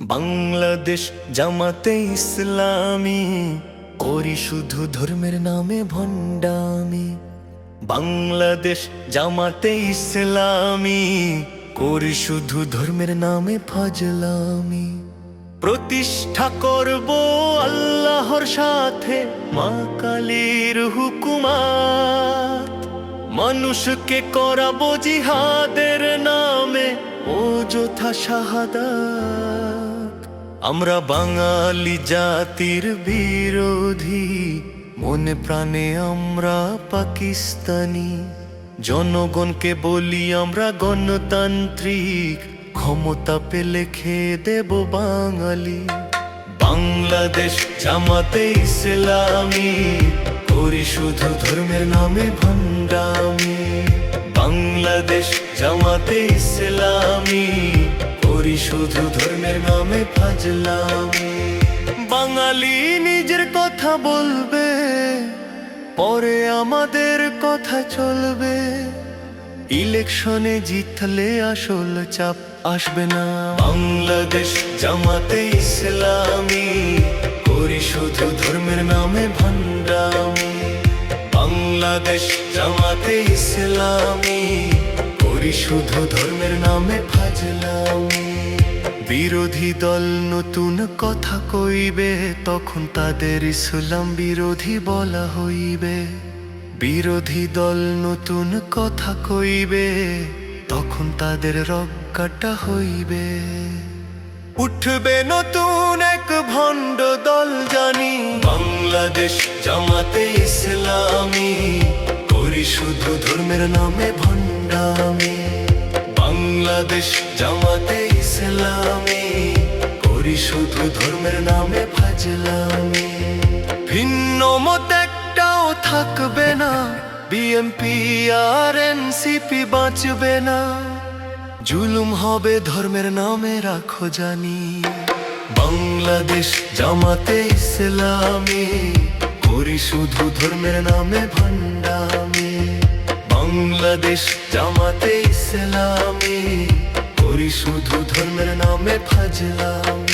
বাংলাদেশ জামাতে ইসলামী, করি শুধু ধর্মের নামে ভণ্ডামি। বাংলাদেশ জামাতে ইসলামী, করি শুধু ধর্মের নামে ফজলামি। প্রতিষ্ঠা করব আল্লাহর সাথে মা কালীর হুকুমাত। মানুষকে করাবো জিহাদের নামে অযথা শাহাদাত। আমরা বাঙালি জাতির বিরোধী। মনে প্রাণে আমরা পাকিস্তানি। জনগণকে বলি আমরা গণতান্ত্রিক। ক্ষমতা পেলে খেয়ে দেব বাঙালি। বাংলাদেশ জামাতে ইসলামী। করি শুধু ধর্মের নামে ভণ্ডামি। বাংলাদেশ জামাতে ইসলামী। শুধু ধর্মের নামে ফাজলামি। বাঙালি নিজের কথা বলবে, পরে আমাদের কথা চলবে। ইলেকশনে জিতলে আসল চাপ আসবে না। বাংলাদেশ জামাতে ইসলামী, করি শুধু ধর্মের নামে ভণ্ডামি। বাংলাদেশ জামাতে ইসলামী, করি শুধু ধর্মের নামে ফাজলামি। বিরোধী দল নতুন কথা কইবে, তখন তাদের ইসলাম বিরোধী বলা হইবে। বিরোধী দল নতুন কথা কইবে, তখন তাদের রক্ষাটা হইবে। উঠবে নতুন এক ভণ্ড দল জানি, বাংলাদেশ জামাতে ইসলামী, করি শুধু ধর্মের নামে ভণ্ডামি। বাংলাদেশ জামাতে ইসলামী। করি শুধু ধর্মের নামে ফাজলামি। ভিন্ন মত একটাও থাকবে না বিএমপি আর এনসিপি বাঁচবে না। জুলুম হবে ধর্মের নামে, রাখো জানি। বাংলাদেশ জামাতে ইসলামী, করি শুধু ধর্মের নামে ভণ্ডামি বাংলাদেশ জামাতে ইসলামী, করি শুধু ধর্মের নামে ফাজলামি